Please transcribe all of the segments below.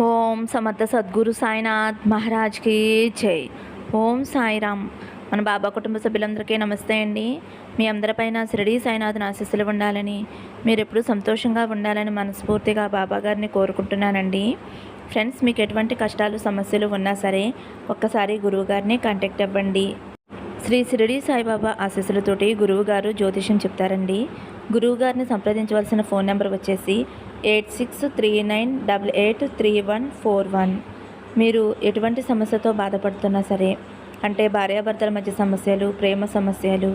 ఓం సమర్థ సద్గురు సాయినాథ్ మహారాజ్కి జై. ఓం సాయిరామ్. మన బాబా కుటుంబ సభ్యులందరికీ నమస్తే అండి. మీ అందరిపైన షిరిడి సాయినాథ్ ఆశీస్సులు ఉండాలని మీరు ఎప్పుడూ సంతోషంగా ఉండాలని మనస్ఫూర్తిగా బాబా గారిని కోరుకుంటున్నానండి. ఫ్రెండ్స్ మీకు ఎటువంటి కష్టాలు సమస్యలు ఉన్నా సరే ఒక్కసారి గురువుగారిని కాంటాక్ట్ అవ్వండి. శ్రీ శిరడి సాయిబాబా ఆశీస్సులతోటి గురువుగారు జ్యోతిషం చెప్తారండి. గురువుగారిని సంప్రదించవలసిన ఫోన్ నెంబర్ వచ్చేసి eight six three nine double eight three one four one. మీరు ఎటువంటి సమస్యతో బాధపడుతున్నా సరే అంటే భార్యాభర్తల మధ్య సమస్యలు ప్రేమ సమస్యలు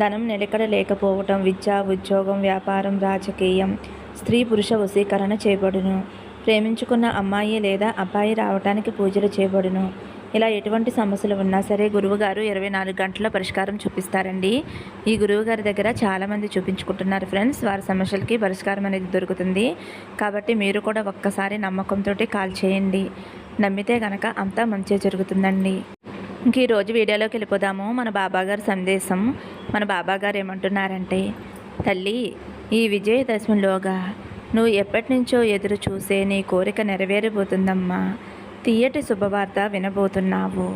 ధనం నిలకడ లేకపోవటం విద్య ఉద్యోగం వ్యాపారం రాజకీయం స్త్రీ పురుష వశీకరణ చేయబడును ప్రేమించుకున్న అమ్మాయి లేదా అబ్బాయి రావటానికి పూజలు చేయబడును ఇలా ఎటువంటి సమస్యలు ఉన్నా సరే గురువుగారు ఇరవై నాలుగు గంటల పరిష్కారం చూపిస్తారండి. ఈ గురువుగారి దగ్గర చాలామంది చూపించుకుంటున్నారు ఫ్రెండ్స్. వారి సమస్యలకి పరిష్కారం అనేది దొరుకుతుంది. కాబట్టి మీరు కూడా ఒక్కసారి నమ్మకంతో కాల్ చేయండి. నమ్మితే కనుక అంతా మంచిగా జరుగుతుందండి. ఇంక ఈరోజు వీడియోలోకి వెళ్ళిపోదాము. మన బాబాగారి సందేశం. మన బాబాగారు ఏమంటున్నారంటే తల్లి ఈ విజయదశమిలోగా నువ్వు ఎప్పటి నుంచో ఎదురు చూసే నీ కోరిక నెరవేరిపోతుందమ్మా తీయటి శుభవార్త వినబోతున్నావు.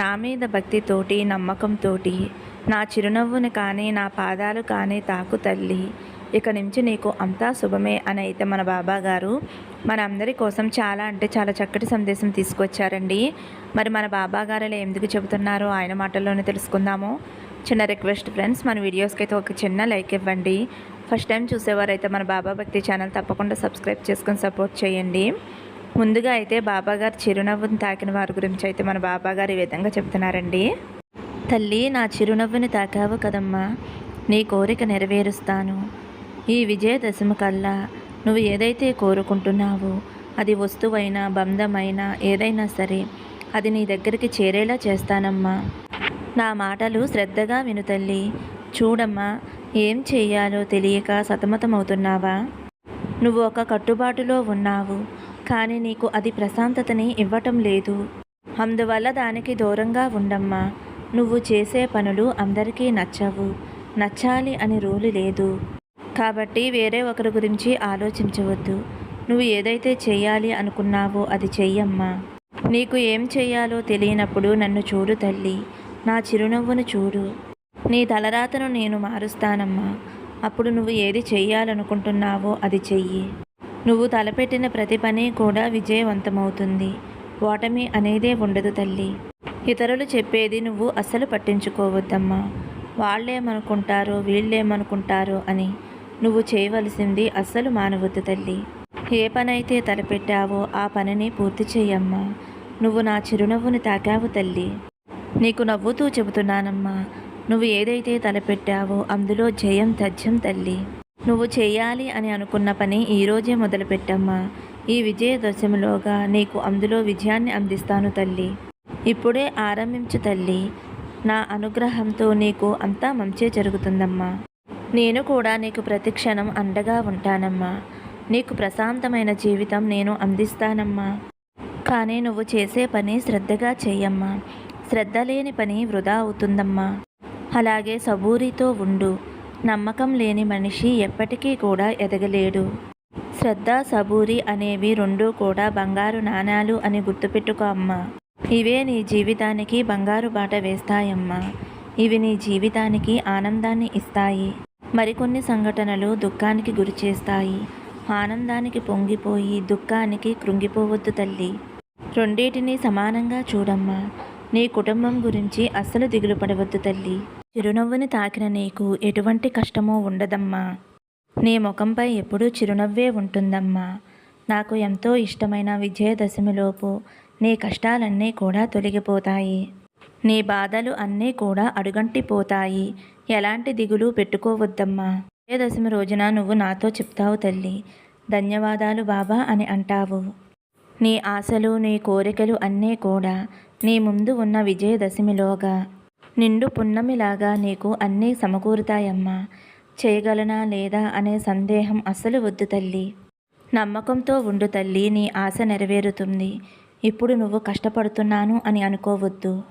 నా మీద భక్తితోటి నమ్మకంతోటి నా చిరునవ్వుని కానీ నా పాదాలు కానీ తాకు తల్లి. ఇక నుంచి నీకు అంతా శుభమే అని అయితే మన బాబా గారు మన అందరి కోసం చాలా అంటే చాలా చక్కటి సందేశం తీసుకొచ్చారండి. మరి మన బాబా గారు ఎందుకు చెబుతున్నారో ఆయన మాటల్లోనే తెలుసుకుందాము. చిన్న రిక్వెస్ట్ ఫ్రెండ్స్ మన వీడియోస్కి అయితే ఒక చిన్న లైక్ ఇవ్వండి. ఫస్ట్ టైం చూసేవారైతే మన బాబా భక్తి ఛానల్ తప్పకుండా సబ్స్క్రైబ్ చేసుకొని సపోర్ట్ చేయండి. ముందుగా అయితే బాబాగారు చిరునవ్వుని తాకిన వారి గురించి అయితే మన బాబాగారు ఈ విధంగా చెప్తున్నారండి. తల్లి నా చిరునవ్వుని తాకావు కదమ్మా. నీ కోరిక నెరవేరుస్తాను. ఈ విజయదశమి కల్లా నువ్వు ఏదైతే కోరుకుంటున్నావో అది వస్తువైనా బంధమైనా ఏదైనా సరే అది నీ దగ్గరికి చేరేలా చేస్తానమ్మా. నా మాటలు శ్రద్ధగా విను తల్లి. చూడమ్మా ఏం చేయాలో తెలియక సతమతమవుతున్నావా? నువ్వు ఒక కట్టుబాటులో ఉన్నావు. కానీ నీకు అది ప్రశాంతతని ఇవ్వటం లేదు. అందువల్ల దానికి దూరంగా ఉండమ్మా. నువ్వు చేసే పనులు అందరికీ నచ్చవు. నచ్చాలి అని రూలు లేదు. కాబట్టి వేరే ఒకరి గురించి ఆలోచించవద్దు. నువ్వు ఏదైతే చేయాలి అనుకున్నావో అది చెయ్యమ్మా. నీకు ఏం చెయ్యాలో తెలియనప్పుడు నన్ను చూడు తల్లి. నా చిరునవ్వును చూడు. నీ తలరాతను నేను మారుస్తానమ్మా. అప్పుడు నువ్వు ఏది చెయ్యాలనుకుంటున్నావో అది చెయ్యి. నువ్వు తలపెట్టిన ప్రతి పని కూడా విజయవంతమవుతుంది. ఓటమి అనేదే ఉండదు తల్లి. ఇతరులు చెప్పేది నువ్వు అస్సలు పట్టించుకోవద్దమ్మా. వాళ్ళేమనుకుంటారో వీళ్ళేమనుకుంటారో అని నువ్వు చేయవలసింది అస్సలు మానవద్దు తల్లి. ఏ పనైతే తలపెట్టావో ఆ పనిని పూర్తి చేయమ్మా నువ్వు నా చిరునవ్వుని తాకావు తల్లి. నీకు నవ్వుతూ చెబుతున్నానమ్మా. నువ్వు ఏదైతే తలపెట్టావో అందులో జయం తథ్యం తల్లి. నువ్వు చేయాలి అని అనుకున్న పని ఈరోజే మొదలుపెట్టమ్మా. ఈ విజయదశమిలోగా నీకు అందులో విజయాన్ని అందిస్తాను తల్లి. ఇప్పుడే ఆరంభించు తల్లి. నా అనుగ్రహంతో నీకు అంతా మంచే జరుగుతుందమ్మా. నేను కూడా నీకు ప్రతిక్షణం అండగా ఉంటానమ్మా. నీకు ప్రశాంతమైన జీవితం నేను అందిస్తానమ్మా. కానీ నువ్వు చేసే పని శ్రద్ధగా చెయ్యమ్మా. శ్రద్ధ లేని పని వృధా అవుతుందమ్మా. అలాగే సబూరితో ఉండు. నమ్మకం లేని మనిషి ఎప్పటికీ కూడా ఎదగలేడు. శ్రద్ధ సబూరి అనేవి రెండూ కూడా బంగారు నాణాలు అని గుర్తుపెట్టుకో అమ్మా. ఇవే నీ జీవితానికి బంగారు బాట వేస్తాయమ్మా. ఇవి నీ జీవితానికి ఆనందాన్ని ఇస్తాయి. మరికొన్ని సంఘటనలు దుఃఖానికి గురిచేస్తాయి ఆనందానికి పొంగిపోయి దుఃఖానికి కృంగిపోవద్దు తల్లి. రెండింటినీ సమానంగా చూడమ్మా. నీ కుటుంబం గురించి అస్సలు దిగులు పడవద్దు తల్లి. చిరునవ్వుని తాకిన నీకు ఎటువంటి కష్టమూ ఉండదమ్మా. నీ ముఖంపై ఎప్పుడూ చిరునవ్వే ఉంటుందమ్మా. నాకు ఎంతో ఇష్టమైన విజయదశమిలోపు నీ కష్టాలన్నీ కూడా తొలగిపోతాయి. నీ బాధలు అన్నీ కూడా అడుగంటిపోతాయి. ఎలాంటి దిగులు పెట్టుకోవద్దమ్మా. విజయదశమి రోజున నువ్వు నాతో చెప్తావు తల్లి. ధన్యవాదాలు బాబా అని అంటావు. నీ ఆశలు నీ కోరికలు అన్నీ కూడా నీ ముందు ఉన్న విజయదశమిలోగా నిండు పున్నమిలాగా నీకు అన్నీ సమకూరుతాయమ్మా. చేయగలనా లేదా అనే సందేహం అస్సలు వద్దు తల్లి. నమ్మకంతో ఉండు తల్లి నీ ఆశ నెరవేరుతుంది. ఇప్పుడు నువ్వు కష్టపడుతున్నాను అని అనుకోవద్దు.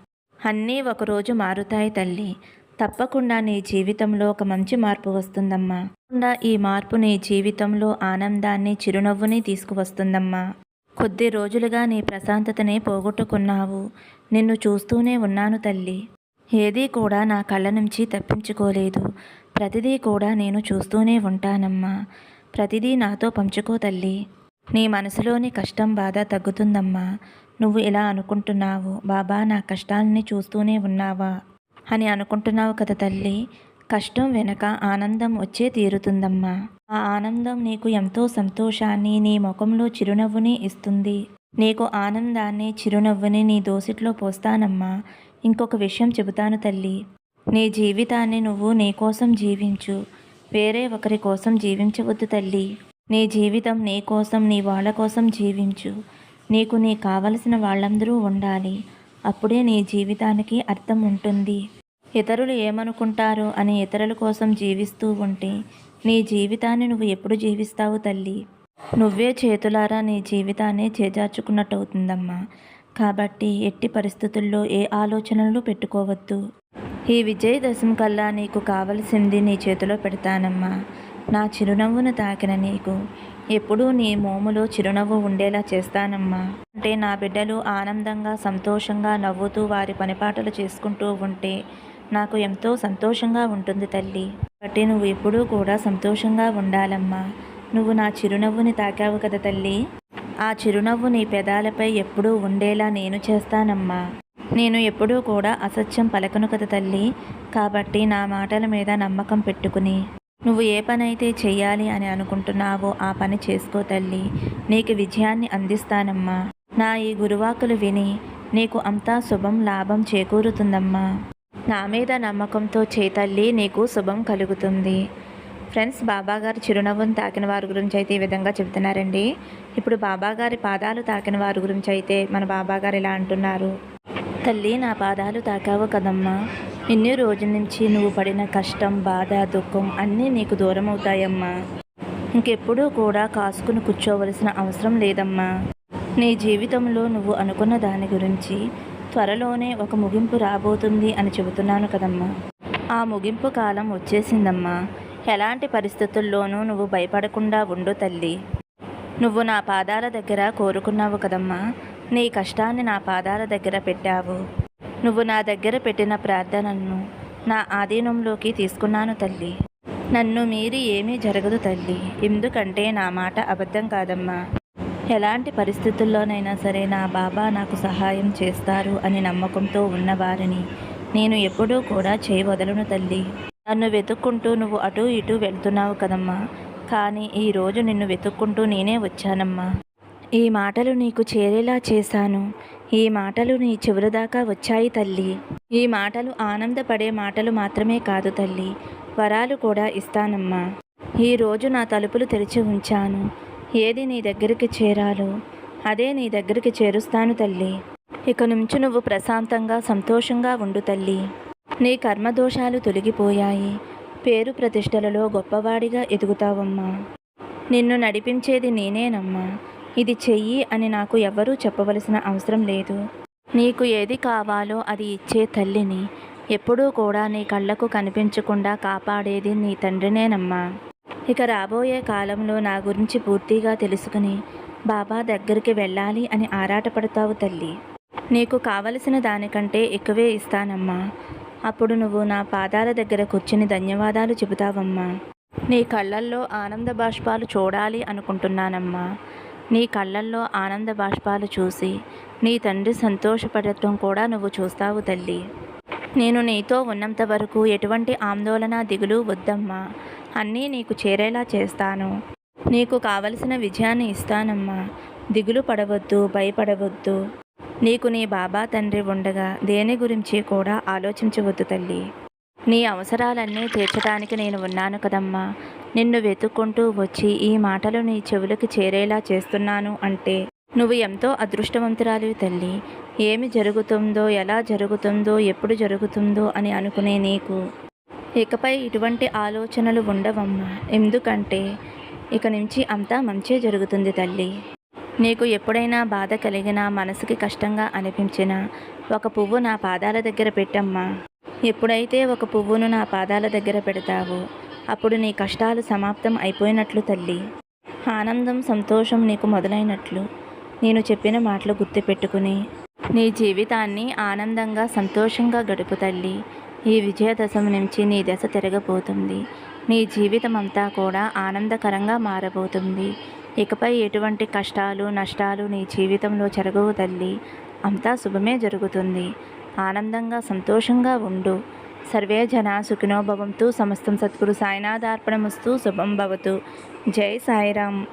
అన్నీ ఒకరోజు మారుతాయి తల్లి. తప్పకుండా నీ జీవితంలో ఒక మంచి మార్పు వస్తుందమ్మా. తప్పకుండా ఈ మార్పు నీ జీవితంలో ఆనందాన్ని చిరునవ్వుని తీసుకువస్తుందమ్మా. కొద్ది రోజులుగా నీ ప్రశాంతతనే పోగొట్టుకున్నావు. నిన్ను చూస్తూనే ఉన్నాను తల్లి. ఏదీ కూడా నా కళ్ళ నుంచి తప్పించుకోలేదు. ప్రతిదీ కూడా నేను చూస్తూనే ఉంటానమ్మా. ప్రతిదీ నాతో పంచుకో తల్లి. నీ మనసులోని కష్టం బాధ తగ్గుతుందమ్మా. నువ్వు ఇలా అనుకుంటున్నావు. బాబా నా కష్టాలని చూస్తూనే ఉన్నావా? అని అనుకుంటున్నావు కదా తల్లి. కష్టం వెనక ఆనందం వచ్చే తీరుతుందమ్మా. ఆ ఆనందం నీకు ఎంతో సంతోషాన్ని నీ ముఖంలో చిరునవ్వుని ఇస్తుంది. నీకు ఆనందాన్ని చిరునవ్వుని నీ దోసిట్లో పోస్తానమ్మా. ఇంకొక విషయం చెబుతాను తల్లి. నీ జీవితాన్ని నువ్వు నీ కోసం జీవించు. వేరే ఒకరి కోసం జీవించవద్దు తల్లి. నీ జీవితం నీ కోసం నీ వాళ్ళ కోసం జీవించు. నీకు నీ కావలసిన వాళ్ళందరూ ఉండాలి. అప్పుడే నీ జీవితానికి అర్థం ఉంటుంది. ఇతరులు ఏమనుకుంటారు అని ఇతరుల కోసం జీవిస్తూ ఉంటే నీ జీవితాన్ని నువ్వు ఎప్పుడు జీవిస్తావు తల్లి? నువ్వే చేతులారా నీ జీవితాన్ని చేజార్చుకున్నట్టు అవుతుందమ్మా కాబట్టి ఎట్టి పరిస్థితుల్లో ఏ ఆలోచనలు పెట్టుకోవద్దు. ఈ విజయదశమి కల్లా నీకు కావలసింది నీ చేతిలో పెడతానమ్మా. నా చిరునవ్వును తాకిన నీకు. ఎప్పుడూ నీ మోములో చిరునవ్వు ఉండేలా చేస్తానమ్మా. అంటే నా బిడ్డలు ఆనందంగా సంతోషంగా నవ్వుతూ వారి పనిపాటలు చేసుకుంటూ ఉంటే నాకు ఎంతో సంతోషంగా ఉంటుంది తల్లి. కాబట్టి నువ్వు ఎప్పుడూ కూడా సంతోషంగా ఉండాలమ్మా. నువ్వు నా చిరునవ్వుని తాకావు కదా తల్లి. ఆ చిరునవ్వు నీ పెదాలపై ఎప్పుడూ ఉండేలా నేను చేస్తానమ్మా. నేను ఎప్పుడూ కూడా అసత్యం పలకను కదా తల్లి. కాబట్టి నా మాటల మీద నమ్మకం పెట్టుకుని. నువ్వు ఏ పనైతే చెయ్యాలి అని అనుకుంటున్నావో ఆ పని చేసుకో తల్లి. నీకు విజయాన్ని అందిస్తానమ్మా. నా ఈ గురువాకులు విని నీకు అంతా శుభం లాభం చేకూరుతుందమ్మా. నా మీద నమ్మకంతో చేతల్లి నీకు శుభం కలుగుతుంది. ఫ్రెండ్స్ బాబాగారి చిరునవ్వును తాకిన వారి గురించి అయితే ఈ విధంగా చెబుతున్నారండి. ఇప్పుడు బాబాగారి పాదాలు తాకిన వారి గురించి అయితే మన బాబాగారు ఇలా అంటున్నారు. తల్లి నా పాదాలు తాకావు కదమ్మా. ఇన్ని రోజుల నుంచి నువ్వు పడిన కష్టం బాధ దుఃఖం అన్నీ నీకు దూరం అవుతాయమ్మా ఇంకెప్పుడూ కూడా కాసుకుని కూర్చోవలసిన అవసరం లేదమ్మా. నీ జీవితంలో నువ్వు అనుకున్న దాని గురించి త్వరలోనే ఒక ముగింపు రాబోతుంది అని చెబుతున్నాను కదమ్మా. ఆ ముగింపు కాలం వచ్చేసిందమ్మా. ఎలాంటి పరిస్థితుల్లోనూ నువ్వు భయపడకుండా ఉండు తల్లి. నువ్వు నా పాదాల దగ్గర కోరుకున్నావు కదమ్మా. నీ కష్టాన్ని నా పాదాల దగ్గర పెట్టావు. నువ్వు నా దగ్గర పెట్టిన ప్రార్థనను నా ఆధీనంలోకి తీసుకున్నాను తల్లి. నన్ను మీరి ఏమీ జరగదు తల్లి. ఎందుకంటే నా మాట అబద్ధం కాదమ్మా. ఎలాంటి పరిస్థితుల్లోనైనా సరే నా బాబా నాకు సహాయం చేస్తారు అని నమ్మకంతో ఉన్నవారిని నేను ఎప్పుడూ కూడా చేయవదలను తల్లి. నన్ను వెతుక్కుంటూ నువ్వు అటు ఇటు వెళ్తున్నావు కదమ్మా. కానీ ఈరోజు నిన్ను వెతుక్కుంటూ నేనే వచ్చానమ్మా. ఈ మాటలు నీకు చేరేలా చేశాను. ఈ మాటలు నీ చివరి దాకా వచ్చాయి తల్లి. ఈ మాటలు ఆనందపడే మాటలు మాత్రమే కాదు తల్లి. వరాలు కూడా ఇస్తానమ్మా. ఈరోజు నా తలుపులు తెరిచి ఉంచాను. ఏది నీ దగ్గరికి చేరాలో అదే నీ దగ్గరికి చేరుస్తాను తల్లి. ఇక నుంచి నువ్వు ప్రశాంతంగా సంతోషంగా ఉండు తల్లి. నీ కర్మదోషాలు తొలగిపోయాయి. పేరు ప్రతిష్టలలో గొప్పవాడిగా ఎదుగుతావమ్మా. నిన్ను నడిపించేది నేనేనమ్మా. ఇది చెయ్యి అని నాకు ఎవ్వరూ చెప్పవలసిన అవసరం లేదు. నీకు ఏది కావాలో అది ఇచ్చే తల్లిని. ఎప్పుడూ కూడా నీ కళ్ళకు కనిపించకుండా కాపాడేది నీ తండ్రినేనమ్మా. ఇక రాబోయే కాలంలో నా గురించి పూర్తిగా తెలుసుకుని బాబా దగ్గరికి వెళ్ళాలి అని ఆరాటపడతావు తల్లి. నీకు కావలసిన దానికంటే ఎక్కువే ఇస్తానమ్మా. అప్పుడు నువ్వు నా పాదాల దగ్గర కూర్చుని ధన్యవాదాలు చెబుతావమ్మా. నీ కళ్ళల్లో ఆనంద బాష్పాలు చూడాలి అనుకుంటున్నానమ్మా. నీ కళ్ళల్లో ఆనంద బాష్పాలు చూసి నీ తండ్రి సంతోషపడటం కూడా నువ్వు చూస్తావు తల్లి. నేను నీతో ఉన్నంత వరకు ఎటువంటి ఆందోళన దిగులు వద్దమ్మా. అన్నీ నీకు చేరేలా చేస్తాను. నీకు కావలసిన విజయాన్ని ఇస్తానమ్మా. దిగులు పడవద్దు భయపడవద్దు. నీకు నీ బాబా తండ్రి ఉండగా దేని గురించి కూడా ఆలోచించవద్దు తల్లి. నీ అవసరాలన్నీ తీర్చడానికి నేను ఉన్నాను కదమ్మా. నిన్ను వెతుక్కుంటూ వచ్చి ఈ మాటలు నీ చెవులకు చేరేలా చేస్తున్నాను అంటే నువ్వు ఎంతో అదృష్టవంతురాలివి తల్లి. ఏమి జరుగుతుందో ఎలా జరుగుతుందో ఎప్పుడు జరుగుతుందో అని అనుకునే నీకు. ఇకపై ఇటువంటి ఆలోచనలు ఉండవమ్మా. ఎందుకంటే ఇక నుంచి అంతా మంచే జరుగుతుంది తల్లి. నీకు ఎప్పుడైనా బాధ కలిగినా మనసుకి కష్టంగా అనిపించినా ఒక పువ్వు నా పాదాల దగ్గర పెట్టమ్మా. ఎప్పుడైతే ఒక పువ్వును నా పాదాల దగ్గర పెడతావో అప్పుడు నీ కష్టాలు సమాప్తం అయిపోయినట్లు తల్లి. ఆనందం సంతోషం నీకు మొదలైనట్లు. నేను చెప్పిన మాటలు గుర్తుపెట్టుకుని నీ జీవితాన్ని ఆనందంగా సంతోషంగా గడుపు తల్లి. ఈ విజయదశం నుంచి నీ దశ తిరగబోతుంది. నీ జీవితం అంతా కూడా ఆనందకరంగా మారబోతుంది. ఇకపై ఎటువంటి కష్టాలు నష్టాలు నీ జీవితంలో జరగవు తల్లి. అంతా శుభమే జరుగుతుంది. ఆనందంగా సంతోషంగా ఉండు. సర్వే జనా సుఖినో భవంతు సమస్తం సద్గురు సాయినాథార్పణమస్తు. శుభం భవతు. జై సాయిరామ్.